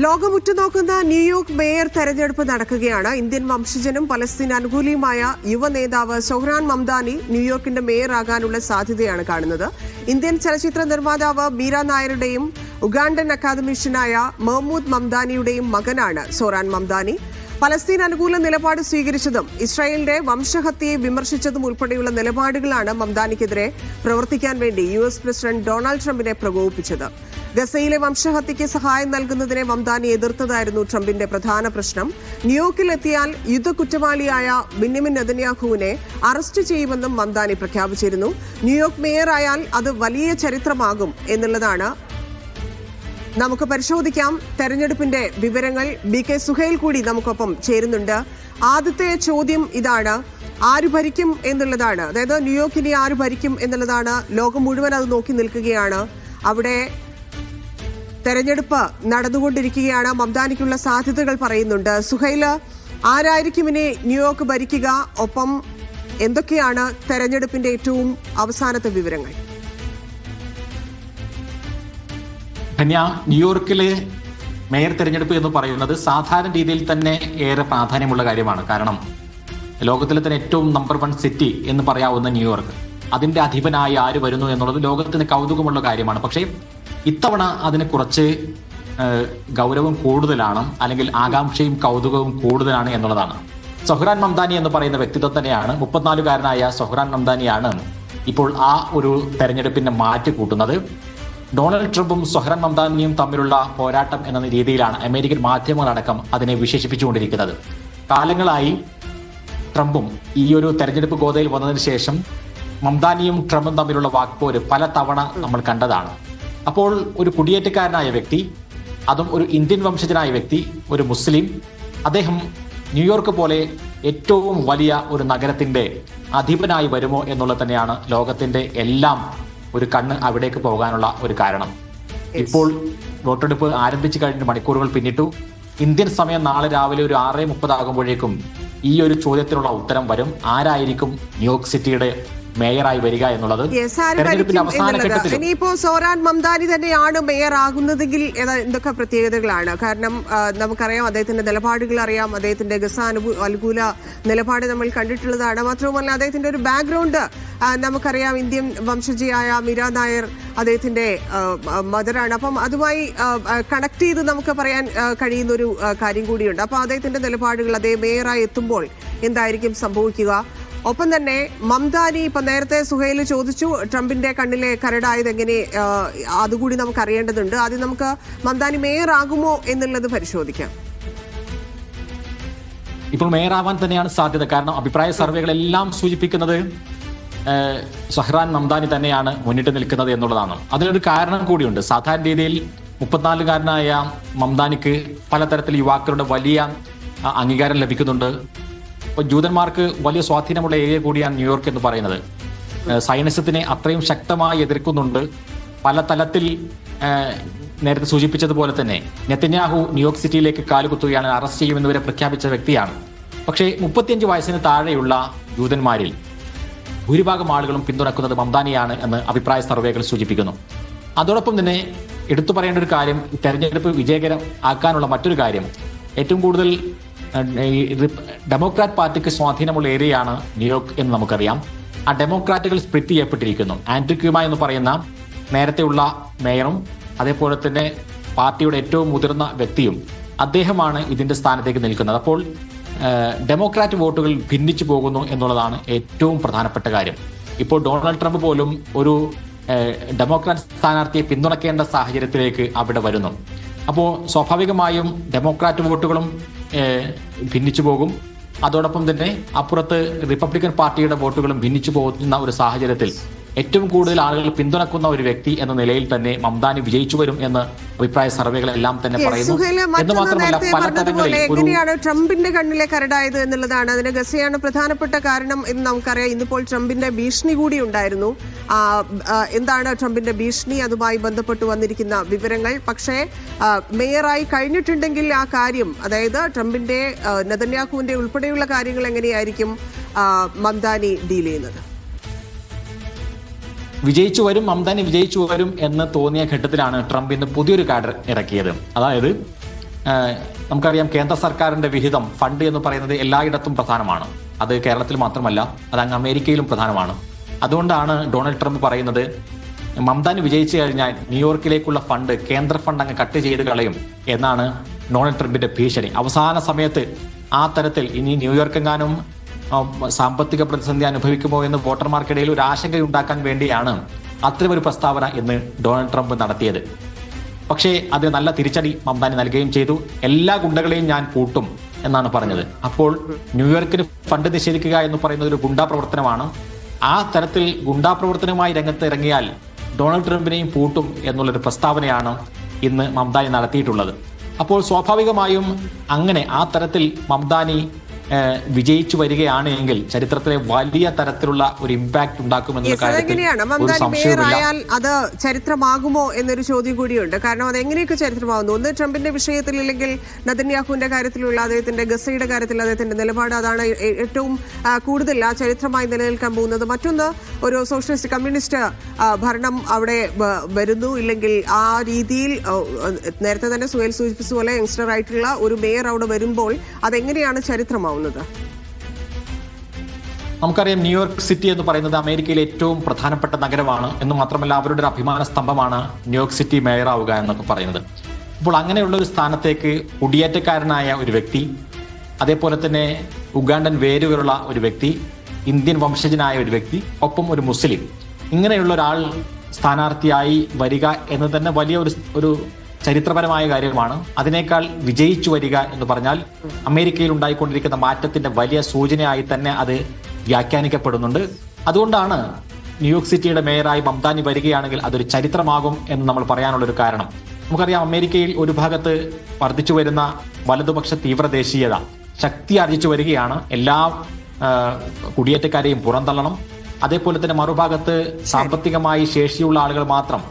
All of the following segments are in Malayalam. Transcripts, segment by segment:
ലോകം നോക്കുന്ന ന്യൂയോർക്ക് മേയർ തെരഞ്ഞെടുപ്പ് നടക്കുകയാണ്. ഇന്ത്യൻ വംശജനും പലസ്തീൻ അനുകൂലിയുമായ യുവ നേതാവ് സൊഹ്റാൻ മംദാനി ന്യൂയോർക്കിന്റെ മേയറാകാനുള്ള സാധ്യതയാണ് കാണുന്നത്. ഇന്ത്യൻ ചലച്ചിത്ര നിർമ്മാതാവ് മീര നായരുടെയും ഉഗാണ്ടൻ അക്കാദമിഷ്യനായ മഹ്മൂദ് മംദാനിയുടെയും മകനാണ് സൊഹ്റാൻ മംദാനി. പലസ്തീൻ അനുകൂല നിലപാട് സ്വീകരിച്ചതും ഇസ്രായേലിന്റെ വംശഹത്യയെ വിമർശിച്ചതും ഉൾപ്പെടെയുള്ള നിലപാടുകളാണ് മംദാനിക്കെതിരെ പ്രവർത്തിക്കാൻ വേണ്ടി യു പ്രസിഡന്റ് ഡൊണാൾഡ് ട്രംപിനെ പ്രകോപിപ്പിച്ചത്. ഗസയിലെ വംശഹത്യയ്ക്ക് സഹായം നൽകുന്നതിനെ വംദാനി എതിർത്തതായിരുന്നു ട്രംപിന്റെ പ്രധാന പ്രശ്നം. ന്യൂയോർക്കിൽ എത്തിയാൽ യുദ്ധക്കുറ്റവാളിയായ ബിന്യമിൻ നെതന്യാഹുവിനെ അറസ്റ്റ് ചെയ്യുമെന്നും വംദാനി പ്രഖ്യാപിച്ചിരുന്നു. ന്യൂയോർക്ക് മേയറായാൽ അത് വലിയ ചരിത്രമാകും എന്നുള്ളതാണ്. നമുക്ക് പരിശോധിക്കാം. തെരഞ്ഞെടുപ്പിന്റെ വിവരങ്ങൾ ബി കെ സുഹേൽ കൂടി നമുക്കൊപ്പം ചേരുന്നുണ്ട്. ആദ്യത്തെ ചോദ്യം ഇതാണ്. ആര് ഭരിക്കും എന്നുള്ളതാണ്. അതായത് ന്യൂയോർക്കിനെ ആര് ഭരിക്കും എന്നുള്ളതാണ്. ലോകം മുഴുവൻ അത് നോക്കി നിൽക്കുകയാണ്. അവിടെ തെരഞ്ഞെടുപ്പ് നടന്നുകൊണ്ടിരിക്കുകയാണ്. മംദാനിക്കുള്ള സാധ്യതകൾ പറയുന്നുണ്ട്. സുഹൈൽ ആരായിരിക്കും ഇനി ന്യൂയോർക്ക് ഭരിക്കുക? ഒപ്പം എന്തൊക്കെയാണ് തെരഞ്ഞെടുപ്പിന്റെ ഏറ്റവും അവസാനത്തെ വിവരങ്ങൾ? ന്യൂയോർക്കിലെ മേയർ തെരഞ്ഞെടുപ്പ് എന്ന് പറയുന്നത് സാധാരണ രീതിയിൽ തന്നെ ഏറെ പ്രാധാന്യമുള്ള കാര്യമാണ്. കാരണം ലോകത്തിലെ തന്നെ ഏറ്റവും നമ്പർ വൺ സിറ്റി എന്ന് പറയാവുന്ന ന്യൂയോർക്ക് അതിന്റെ അധിപനായി ആര് വരുന്നു എന്നുള്ളത് ലോകത്തിന് കൗതുകമുള്ള കാര്യമാണ്. പക്ഷേ ഇത്തവണ അതിന് കുറച്ച് ഗൗരവം കൂടുതലാണ് അല്ലെങ്കിൽ ആകാംക്ഷയും കൗതുകവും കൂടുതലാണ് എന്നുള്ളതാണ്. സൊഹ്റാൻ മംദാനി എന്ന് പറയുന്ന വ്യക്തിത്വം തന്നെയാണ് മുപ്പത്തിനാലുകാരനായ സൊഹ്റാൻ മംദാനിയാണ് ഇപ്പോൾ ആ ഒരു തെരഞ്ഞെടുപ്പിന്റെ മാറ്റി കൂട്ടുന്നത്. ഡൊണാൾഡ് ട്രംപും സൊഹ്റാൻ മംദാനിയും തമ്മിലുള്ള പോരാട്ടം എന്ന രീതിയിലാണ് അമേരിക്കൻ മാധ്യമങ്ങളടക്കം അതിനെ വിശേഷിപ്പിച്ചുകൊണ്ടിരിക്കുന്നത്. കാലങ്ങളായി ട്രംപും ഈ ഒരു തെരഞ്ഞെടുപ്പ് ഗോതയിൽ വന്നതിന് ശേഷം മംദാനിയും ട്രംപും തമ്മിലുള്ള വാക്പോര് പല തവണ നമ്മൾ കണ്ടതാണ്. അപ്പോൾ ഒരു കുടിയേറ്റക്കാരനായ വ്യക്തി അതും ഒരു ഇന്ത്യൻ വംശജനായ വ്യക്തി ഒരു മുസ്ലിം അദ്ദേഹം ന്യൂയോർക്ക് പോലെ ഏറ്റവും വലിയ ഒരു നഗരത്തിന്റെ അധിപനായി വരുമോ എന്നുള്ളത് തന്നെയാണ് ലോകത്തിന്റെ എല്ലാം ഒരു കണ്ണ് അവിടേക്ക് പോകാനുള്ള ഒരു കാരണം. ഇപ്പോൾ വോട്ടെടുപ്പ് ആരംഭിച്ചു കഴിഞ്ഞ മണിക്കൂറുകൾ പിന്നിട്ടു. ഇന്ത്യൻ സമയം നാളെ രാവിലെ ഒരു ആറേ മുപ്പതാകുമ്പോഴേക്കും ഈ ഒരു ചോദ്യത്തിനുള്ള ഉത്തരം വരും. ആരായിരിക്കും ന്യൂയോർക്ക് സിറ്റിയുടെ മേയറായി വരിക എന്നുള്ളത് ഇനിയിപ്പോ സോറാൻ മംദാനി തന്നെയാണ് മേയർ ആകുന്നതെങ്കിൽ എന്തൊക്കെ പ്രത്യേകതകളാണ്? കാരണം നമുക്കറിയാം അദ്ദേഹത്തിന്റെ നിലപാടുകൾ അറിയാം. അദ്ദേഹത്തിന്റെ ഗസ അനുകൂ- അനുകൂല നിലപാട് നമ്മൾ കണ്ടിട്ടുള്ളതാണ്. മാത്രവുമല്ല അദ്ദേഹത്തിന്റെ ഒരു ബാക്ക്ഗ്രൗണ്ട് നമുക്കറിയാം ഇന്ത്യൻ വംശജിയായ മീര നായർ അദ്ദേഹത്തിന്റെ മദറാണ് അപ്പം അതുമായി കണക്ട് ചെയ്ത് നമുക്ക് പറയാൻ കഴിയുന്ന ഒരു കാര്യം കൂടിയുണ്ട്. അപ്പൊ അദ്ദേഹത്തിന്റെ നിലപാടുകൾ അദ്ദേഹം മേയറായി എത്തുമ്പോൾ എന്തായിരിക്കും സംഭവിക്കുക? ഒപ്പം തന്നെ മംദാനി ഇപ്പൊ നേരത്തെ സുഹൈൽ ചോദിച്ചു ട്രംപിന്റെ കണ്ണിലെ കരടായത് എങ്ങനെ അതുകൂടി നമുക്ക് അറിയേണ്ടതുണ്ട്. ആദ്യം നമുക്ക് മംദാനി മേയർ ആകുമോ എന്നുള്ളത് പരിശോധിക്കാം. ഇപ്പോൾ മേയറാവാൻ തന്നെയാണ് സാധ്യത. കാരണം അഭിപ്രായ സർവേകളെല്ലാം സൂചിപ്പിക്കുന്നത് സഹ്റാൻ മംദാനി തന്നെയാണ് മുന്നിട്ട് നിൽക്കുന്നത് എന്നുള്ളതാണ്. അതിനൊരു കാരണം കൂടിയുണ്ട്. സാധാരണ രീതിയിൽ മുപ്പത്തിനാലുകാരനായ മംദാനിക്ക് പലതരത്തിൽ യുവാക്കളുടെ വലിയ അംഗീകാരം ലഭിക്കുന്നുണ്ട്. ഇപ്പോൾ ജൂതന്മാർക്ക് വലിയ സ്വാധീനമുള്ള ഏരിയ കൂടിയാണ് ന്യൂയോർക്ക് എന്ന് പറയുന്നത്. സൈനസത്തിനെ അത്രയും ശക്തമായി എതിർക്കുന്നുണ്ട്. പല തലത്തിൽ നേരത്തെ സൂചിപ്പിച്ചതുപോലെ തന്നെ നെത്തന്യാഹു ന്യൂയോർക്ക് സിറ്റിയിലേക്ക് കാലുകുത്തുകയാണ് അറസ്റ്റ് ചെയ്യുമെന്ന് വരെ പ്രഖ്യാപിച്ച വ്യക്തിയാണ്. പക്ഷേ മുപ്പത്തിയഞ്ച് വയസ്സിന് താഴെയുള്ള ജൂതന്മാരിൽ ഭൂരിഭാഗം ആളുകളും പിന്തുണക്കുന്നത് മംദാനിയാണ് എന്ന് അഭിപ്രായ സർവേകൾ സൂചിപ്പിക്കുന്നു. അതോടൊപ്പം തന്നെ എടുത്തു പറയേണ്ട ഒരു കാര്യം തെരഞ്ഞെടുപ്പ് വിജയകരം ആക്കാനുള്ള മറ്റൊരു കാര്യം ഏറ്റവും കൂടുതൽ ഡെമോക്രാറ്റ് പാർട്ടിക്ക് സ്വാധീനമുള്ള ഏരിയയാണ് ന്യൂയോർക്ക് എന്ന് നമുക്കറിയാം. ആ ഡെമോക്രാറ്റുകൾ സ്പ്ലിറ്റ് ചെയ്യപ്പെട്ടിരിക്കുന്നു. ആൻഡ്രി ക്യൂമ എന്ന് പറയുന്ന നേരത്തെയുള്ള മേയറും അതേപോലെ തന്നെ പാർട്ടിയുടെ ഏറ്റവും മുതിർന്ന വ്യക്തിയും അദ്ദേഹമാണ് ഇതിന്റെ സ്ഥാനത്തേക്ക് നിൽക്കുന്നത്. അപ്പോൾ ഡെമോക്രാറ്റ് വോട്ടുകൾ ഭിന്നിച്ചു പോകുന്നു എന്നുള്ളതാണ് ഏറ്റവും പ്രധാനപ്പെട്ട കാര്യം. ഇപ്പോൾ ഡൊണാൾഡ് ട്രംപ് പോലും ഒരു ഡെമോക്രാറ്റ് സ്ഥാനാർത്ഥിയെ പിന്തുണയ്ക്കേണ്ട സാഹചര്യത്തിലേക്ക് അവിടെ വരുന്നു. അപ്പോൾ സ്വാഭാവികമായും ഡെമോക്രാറ്റ് വോട്ടുകളും ഭിന്നിച്ചു പോകും. അതോടൊപ്പം തന്നെ അപ്പുറത്ത് റിപ്പബ്ലിക്കൻ പാർട്ടിയുടെ വോട്ടുകളും ഭിന്നിച്ചു പോകുന്ന ഒരു സാഹചര്യത്തിൽ ഏറ്റവും കൂടുതൽ ആളുകൾ പിന്തുണക്കുന്ന ഒരു വ്യക്തി എന്ന നിലയിൽ തന്നെ മംദാനി വിജയിച്ചു വരും എന്ന് അഭിപ്രായ സർവേകളെല്ലാം തന്നെ പറയുന്നു. എന്ന് മാത്രമല്ല പല എങ്ങനെയാണ് ട്രംപിന്റെ കണ്ണിലെ കരടായത് എന്നുള്ളതാണ്. അതിന് ഗസയാണ് പ്രധാനപ്പെട്ട കാരണം എന്ന് നമുക്കറിയാം. ഇന്നിപ്പോൾ ട്രംപിന്റെ ഭീഷണി കൂടി ഉണ്ടായിരുന്നു. എന്താണ് ട്രംപിന്റെ ഭീഷണി? അതുമായി ബന്ധപ്പെട്ട് വന്നിരിക്കുന്ന വിവരങ്ങൾ. പക്ഷേ മേയറായി കഴിഞ്ഞിട്ടുണ്ടെങ്കിൽ ആ കാര്യം അതായത് ട്രംപിന്റെ നെതന്യാഹുവിന്റെ ഉൾപ്പെടെയുള്ള കാര്യങ്ങൾ എങ്ങനെയായിരിക്കും മംദാനി ഡീൽ ചെയ്യുന്നത്? വിജയിച്ചു വരും മംതാനി വിജയിച്ചു വരും എന്ന് തോന്നിയ ഘട്ടത്തിലാണ് ട്രംപ് ഇന്ന് പുതിയൊരു കാർഡ് ഇറക്കിയത്. അതായത് നമുക്കറിയാം കേന്ദ്ര സർക്കാരിന്റെ വിഹിതം ഫണ്ട് എന്ന് പറയുന്നത് എല്ലായിടത്തും പ്രധാനമാണ്. അത് കേരളത്തിൽ മാത്രമല്ല അത് അങ്ങ് അമേരിക്കയിലും പ്രധാനമാണ്. അതുകൊണ്ടാണ് ഡൊണാൾഡ് ട്രംപ് പറയുന്നത് മംതാന് വിജയിച്ചു കഴിഞ്ഞാൽ ന്യൂയോർക്കിലേക്കുള്ള ഫണ്ട് കേന്ദ്ര ഫണ്ട് അങ്ങ് കട്ട് ചെയ്ത് കളയും എന്നാണ് ഡൊണാൾഡ് ട്രംപിന്റെ ഭീഷണി. അവസാന സമയത്ത് ആ തരത്തിൽ ഇനി ന്യൂയോർക്ക് എങ്ങാനും ആ, സാമ്പത്തിക പ്രതിസന്ധി അനുഭവിക്കുമോ എന്ന് വോട്ടർമാർക്കിടയിൽ ഒരു ആശങ്കയുണ്ടാക്കാൻ വേണ്ടിയാണ് അത്തരമൊരു പ്രസ്താവന ഇന്ന് ഡൊണാൾഡ് ട്രംപ് നടത്തിയത്. പക്ഷേ അതിന് നല്ല തിരിച്ചടി മംതാനി നൽകുകയും ചെയ്തു. എല്ലാ ഗുണ്ടകളെയും ഞാൻ കൂട്ടും എന്നാണ് പറഞ്ഞത്. അപ്പോൾ ന്യൂയോർക്കിന് ഫണ്ട് നിഷേധിക്കുക എന്ന് പറയുന്നത് ഒരു ഗുണ്ടാ പ്രവർത്തനമാണ്. ആ തരത്തിൽ ഗുണ്ടാ പ്രവർത്തനവുമായി രംഗത്ത് ഇറങ്ങിയാൽ ഡൊണാൾഡ് ട്രംപിനെയും പൂട്ടും എന്നുള്ളൊരു പ്രസ്താവനയാണ് ഇന്ന് മംതാനി നടത്തിയിട്ടുള്ളത്. അപ്പോൾ സ്വാഭാവികമായും അങ്ങനെ ആ തരത്തിൽ മംതാനി ഏഹ്, വിജയിച്ചു വരികയാണ് എങ്കിൽ ചരിത്രത്തിലെ വലിയ തരത്തിലുള്ള ഒരു ഇമ്പാക്ട് ഉണ്ടാക്കുമെന്നുള്ള യെസ് കാര്യത്തിൽ അത് ചരിത്രമാകുമോ എന്നൊരു ചോദ്യം കൂടിയുണ്ട്. കാരണം അത് എങ്ങനെയൊക്കെ ചരിത്രമാകുന്നു? ഒന്ന് ട്രംപിന്റെ വിഷയത്തിൽ അല്ലെങ്കിൽ നദന്യാഹുവിന്റെ കാര്യത്തിലുള്ള അദ്ദേഹത്തിന്റെ ഗസയുടെ കാര്യത്തിൽ അദ്ദേഹത്തിന്റെ നിലപാട് അതാണ് ഏറ്റവും കൂടുതൽ ആ ചരിത്രമായി നിലനിൽക്കാൻ പോകുന്നത്. മറ്റൊന്ന് ഒരു സോഷ്യലിസ്റ്റ് കമ്മ്യൂണിസ്റ്റ് ഭരണം അവിടെ വരുന്നു. ഇല്ലെങ്കിൽ ആ രീതിയിൽ നേരത്തെ തന്നെ സുഹേൽ സൂചിപ്പിച്ച പോലെ യങ്സ്റ്റർ ആയിട്ടുള്ള ഒരു മേയർ അവിടെ വരുമ്പോൾ അതെങ്ങനെയാണ് ചരിത്രമാവുന്നത്? നമുക്കറിയാം ന്യൂയോർക്ക് സിറ്റി എന്ന് പറയുന്നത് അമേരിക്കയിലെ ഏറ്റവും പ്രധാനപ്പെട്ട നഗരമാണ്. എന്ന് മാത്രമല്ല അവരുടെ ഒരു അഭിമാന സ്തംഭമാണ് ന്യൂയോർക്ക് സിറ്റി മേയർ ആവുക എന്നൊക്കെ പറയുന്നത്. അപ്പോൾ അങ്ങനെയുള്ള ഒരു സ്ഥാനത്തേക്ക് കുടിയേറ്റക്കാരനായ ഒരു വ്യക്തി അതേപോലെ തന്നെ ഉഗാണ്ടൻ വേരുകളുള്ള ഒരു വ്യക്തി ഇന്ത്യൻ വംശജനായ ഒരു വ്യക്തി ഒപ്പം ഒരു മുസ്ലിം. ഇങ്ങനെയുള്ള ഒരാൾ സ്ഥാനാർത്ഥിയായി വരിക എന്ന് തന്നെ വലിയ ഒരു ഒരു ചരിത്രപരമായ കാര്യമാണ്. അതിനേക്കാൾ വിജയിച്ചു വരിക എന്ന് പറഞ്ഞാൽ അമേരിക്കയിൽ ഉണ്ടായിക്കൊണ്ടിരിക്കുന്ന മാറ്റത്തിന്റെ വലിയ സൂചനയായി തന്നെ അത് വ്യാഖ്യാനിക്കപ്പെടുന്നുണ്ട്. അതുകൊണ്ടാണ് ന്യൂയോർക്ക് സിറ്റിയുടെ മേയറായി മംതാനി വരികയാണെങ്കിൽ അതൊരു ചരിത്രമാകും എന്ന് നമ്മൾ പറയാനുള്ള ഒരു കാരണം. നമുക്കറിയാം അമേരിക്കയിൽ ഒരു ഭാഗത്ത് വർദ്ധിച്ചു വരുന്ന വലതുപക്ഷ തീവ്ര ദേശീയത ശക്തി ആർജിച്ചു വരികയാണ്. എല്ലാ കുടിയേറ്റക്കാരെയും പുറന്തള്ളണം. അതേപോലെ തന്നെ മറുഭാഗത്ത് സാമ്പത്തികമായി ശേഷിയുള്ള ആളുകൾ മാത്രം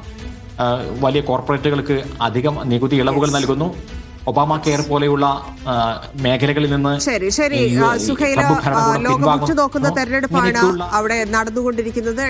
വലിയ കോർപ്പറേറ്റുകൾക്ക് അധികം നികുതി ഇളവുകൾ നൽകുന്നു. ഒബാമ കെയർ പോലെയുള്ള മേഖലകളിൽ നിന്ന് ശരി ശരി. ഭരണകൂടം ലോകം ഉച്ചു ഉറ്റുനോക്കുന്ന തെരഞ്ഞെടുപ്പാണ് അവിടെ നടന്നുകൊണ്ടിരിക്കുന്നത്.